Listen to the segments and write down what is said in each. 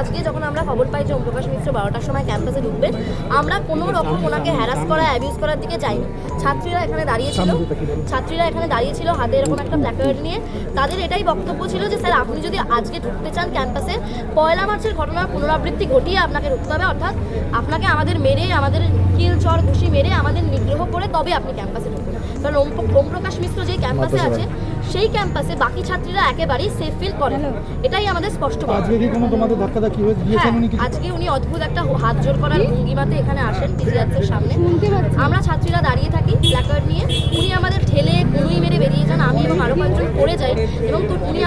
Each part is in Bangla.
আজকে যখন আমরা খবর পাই যে ওমপ্রকাশ মিশ্র বারোটার সময় ক্যাম্পাসে ঢুকবেন আমরা কোনো রকম ওনাকে হ্যারাস করা অ্যাবিউজ করার দিকে যাইনি। ছাত্রীরা এখানে দাঁড়িয়েছিল ছাত্রীরা এখানে দাঁড়িয়েছিল হাতে এরকম একটা প্ল্যাকার্ড নিয়ে। তাদের এটাই বক্তব্য ছিল যে স্যার আপনি যদি আজকে ঢুকতে চান ক্যাম্পাসে পয়লা মার্চের ঘটনার পুনরাবৃত্তি ঘটিয়ে আপনাকে ঢুকতে হবে অর্থাৎ আপনাকে আমাদের মেরে আমাদের কিল চর ঘুষি মেরে আমাদের নিগ্রহ করে তবে আপনি ক্যাম্পাসে ঢুকুন কারণ ওম- ওমপ্রকাশ মিশ্র যেই ক্যাম্পাসে আছে সেই ক্যাম্পাসে বাকি ছাত্রীরা একেবারেই সেফ ফিল করে না। এটাই আমাদের স্পষ্ট। আজকে কি কোনো তোমাদের ধাক্কা ধাক্কি হয়ে দিয়েছেন উনি আজকে উনি অদ্ভুত একটা হাত জোর করার ভঙ্গিমাতে এখানে আসেন পিজিআরসের সামনে। আমরা ছাত্রীরা দাঁড়িয়ে থাকি প্ল্যাকার্ড নিয়ে। উনি আমাদের ঠেলে কুনুই মেরে বেরিয়ে যান আমি এবং আরও কয়েকজন পড়ে যাই এবং তো উনি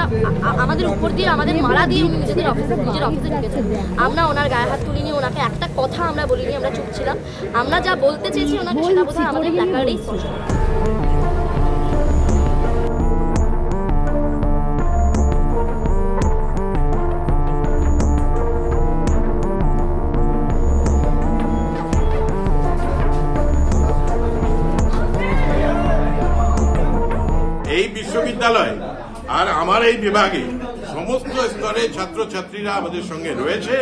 আমাদের উপর দিয়ে আমাদের মারা দিয়ে উনি নিজেদের অফিসে নিজের অফিসে ঢুকেছেন আমরা ওনার গায়ে হাত তুলিনি ওনাকে একটা কথা আমরা বলিনি আমরা চুপ ছিলাম। আমরা যা বলতে চেয়েছি ওনাকে সেটা বোধহয় আমাদের প্ল্যাকার্ডেই স্পষ্ট। বিশ্ববিদ্যালয় আর আমার এই বিভাগে সমস্ত স্তরে ছাত্রছাত্রীরা আমাদের সঙ্গে রয়েছে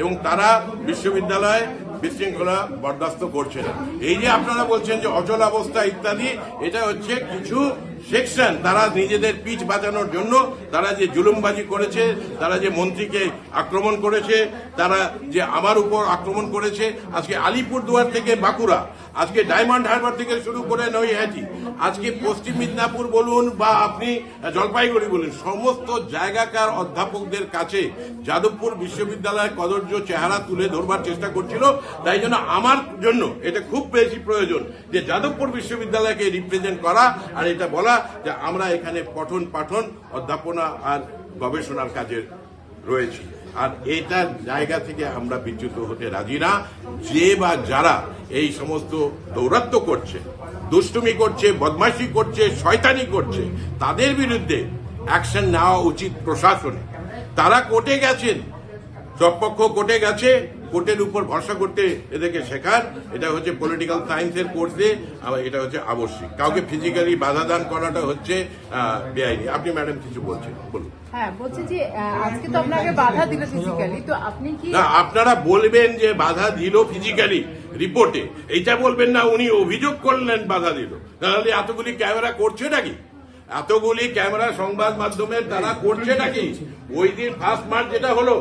এবং তারা বিশ্ববিদ্যালয়ে বিশৃঙ্খলা বরদাস্ত করছে না। এই যে আপনারা বলছেন যে অচল অবস্থা ইত্যাদি, এটা হচ্ছে কিছু সেকশন। তারা নিজেদের পিচ বাঁচানোর জন্য তারা যে জুলুমবাজি করেছে, তারা যে মন্ত্রীকে আক্রমণ করেছে, তারা যে আমার উপর আক্রমণ করেছে, আজকে আলিপুরদুয়ার থেকে বাঁকুড়া আজকে ডায়মন্ড হারবার থেকে শুরু করে নৈহাটি আজকে পশ্চিম মিদনাপুর বলুন বা আপনি জলপাইগুড়ি বলুন, সমস্ত জায়গাকার অধ্যাপকদের কাছে যাদবপুর বিশ্ববিদ্যালয়ের কদর্য চেহারা তুলে ধরবার চেষ্টা করছিল। তাই জন্য আমার জন্য এটা খুব বেশি প্রয়োজন যে যাদবপুর বিশ্ববিদ্যালয়কে রিপ্রেজেন্ট করা আর এটা বলা যে আমরা এখানে পঠন পাঠন অধ্যাপনা আর গবেষণার কাজে রয়েছি। আর এটার জায়গা থেকে আমরা বিচ্যুত হতে রাজি না। যে বা যারা এই সমস্ত দৌরাত্ম করছে, দুষ্টুমি করছে, বদমাশি করছে, শয়তানি করছে, তাদের বিরুদ্ধে অ্যাকশন নেওয়া উচিত প্রশাসনে। তারা কোর্টে গেছেন সব পক্ষ কোর্টে গেছে কোর্টের উপর ভরসা করতে এদেরকে শেখার এটা হচ্ছে পলিটিক্যাল সায়েন্সের কোর্সে আবার এটা হচ্ছে আবশ্যিক। কাউকে ফিজিক্যালি বাধা দান করাটা হচ্ছে বেআইনি। আপনি ম্যাডাম কিছু বলছেন? বলুন। হ্যাঁ আপনারা বলবেন যে বাধা দিল ফিজিক্যালি রিপোর্টে এইটা বলবেন না উনি অভিযোগ করলেন বাধা দিল। তাহলে এতগুলি ক্যামেরা করছে নাকি? এতগুলি ক্যামেরা সংবাদ মাধ্যমের তারা করছে নাকি? ওই দিন ফার্স্ট মার্চ যেটা হলো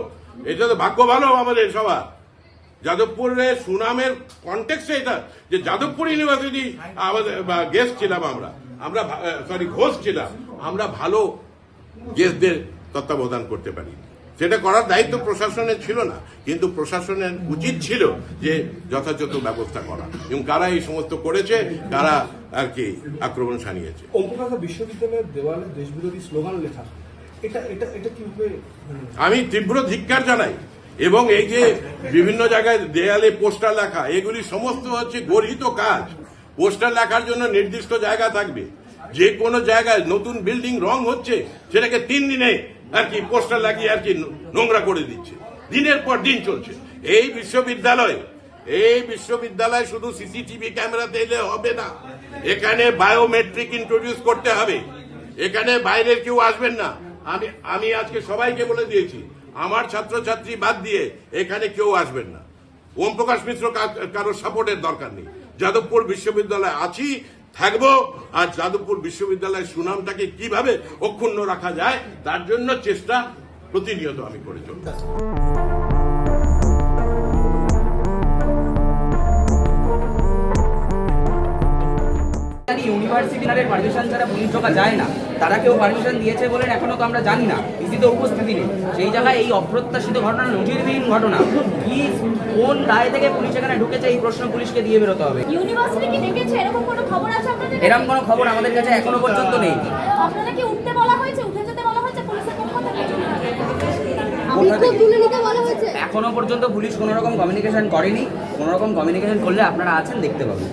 এটা তো ভাগ্য ভালো আমাদের সবার। যাদবপুরের সুনামের কন্টেক্সে এটা যে যাদবপুর ইউনিভার্সিটি আমাদের গেস্ট ছিলাম আমরা। আমরা সরি ঘোষ ছিলাম। আমরা ভালো গেস্টদের তত্ত্বাবধান করতে পারি। সেটা করার দায়িত্ব প্রশাসনের ছিল না কিন্তু প্রশাসনের উচিত ছিল যে যথাযথ ব্যবস্থা করা। এবং কারা এই সমস্ত করেছে কারা আর কি আক্রমণ সানিয়েছে। বিশ্ববিদ্যালয়ের দেওয়ালে দেশবিরোধী স্লোগান লেখা। এটা এটা এটা কি মানে আমি তীব্র ধিক্কার জানাই। এবং এই যে বিভিন্ন জায়গায় দেয়ালে পোস্টার লেখা, এগুলি সমস্ত হচ্ছে গর্হিত কাজ। পোস্টার লেখার জন্য নির্দিষ্ট জায়গা থাকবে। যে কোনো জায়গায় নতুন বিল্ডিং রং হচ্ছে, সেটাকে তিন দিনে আর কি পোস্টার লাগিয়ে আর কি নোংরা করে দিচ্ছে। দিনের পর দিন চলছে। এই বিশ্ববিদ্যালয় এই বিশ্ববিদ্যালয় শুধু সিসিটিভি ক্যামেরাতে এলে হবে না। এখানে বায়োমেট্রিক ইন্ট্রোডিউস করতে হবে। এখানে বাইরের কেউ আসবেন না। আমি আমি আজকে সবাইকে বলে দিয়েছি আমার ছাত্রছাত্রী বাদ দিয়ে এখানে কেউ আসবেন না। ওম প্রকাশ মিত্র কারও সাপোর্টের দরকার নেই। যাদবপুর বিশ্ববিদ্যালয়ে আছি, থাকব, আর যাদবপুর বিশ্ববিদ্যালয়ের সুনামটাকে কীভাবে অক্ষুণ্ণ রাখা যায়, তার জন্য চেষ্টা প্রতিনিয়ত আমি করে চলছি। ইউনিভার্সিটির পারমিশন ছাড়া পুলিশ ঢোকা যায় না। তারা কেউ পারমিশন দিয়েছে বলে এখনও তো আমরা জানি না। পিসিতে উপস্থিতি নেই। সেই জায়গায় এই অপ্রত্যাশিত ঘটনা নজিরবিহীন ঘটনা। কি কোন দায় থেকে পুলিশ এখানে ঢুকেছে এই প্রশ্ন পুলিশকে দিয়ে বেরোতে হবে। ইউনিভার্সিটি কি ডেকেছে? এরকম কোনো খবর আছে আপনাদের? এরকম কোনো খবর আমাদের কাছে এখনও পর্যন্ত নেই। আপনারা কি উঠতে বলা হয়েছে? উঠে যেতে বলা হয়েছে? পুলিশের পক্ষ থেকে? এখনও পর্যন্ত পুলিশ কোনো রকম কমিউনিকেশন করেনি। কোনো রকম কমিউনিকেশন করলে আপনারা আছেন দেখতে পাবেন।